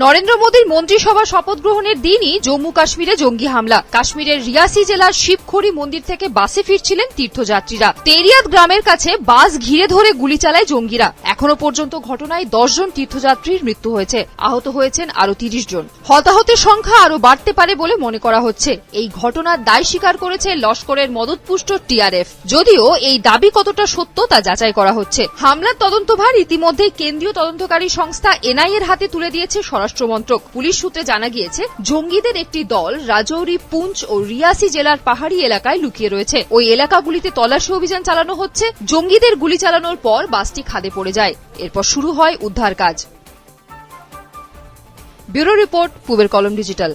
নরেন্দ্র মোদীর মন্ত্রিসভা শপথ গ্রহণের দিনই জম্মু কাশ্মীরে জঙ্গি হামলা। কাশ্মীরের রিয়াসি জেলার শিবখড়ি মন্দির থেকে বাসে ফিরছিলেন তীর্থযাত্রীরা। তেরিয়াত গ্রামের কাছে বাস ঘিরে ধরে গুলি চালায় জঙ্গিরা। এখনও পর্যন্ত ঘটনায় দশজন তীর্থযাত্রীর মৃত্যু হয়েছে। আহত হয়েছেন আরও তিরিশ জন। হতাহতের সংখ্যা আরও বাড়তে পারে বলে মনে করা হচ্ছে। এই ঘটনার দায় স্বীকার করেছে লস্করের মদতপুষ্ট টিআরএফ যদিও এই দাবি কতটা সত্য তা যাচাই করা হচ্ছে। হামলার তদন্তভার ইতিমধ্যেই কেন্দ্রীয় তদন্তকারী সংস্থা এনআইএ এর হাতে তুলে দিয়েছে স্বরাষ্ট্র মন্ত্রক পুলিশ সূত্রে জানা গিয়েছে, জঙ্গিদের একটি দল রাজৌরি, পুঞ্চ ও রিয়াসি জেলার পাহাড়ি এলাকায় লুকিয়ে রয়েছে। ওই এলাকাগুলিতে তল্লাশি অভিযান চালানো হচ্ছে। জঙ্গিদের গুলি চালানোর পর বাসটি খাদে পড়ে যায়। এরপর শুরু হয় উদ্ধার কাজ। ব্যুরো রিপোর্ট পুবের কলম ডিজিটাল।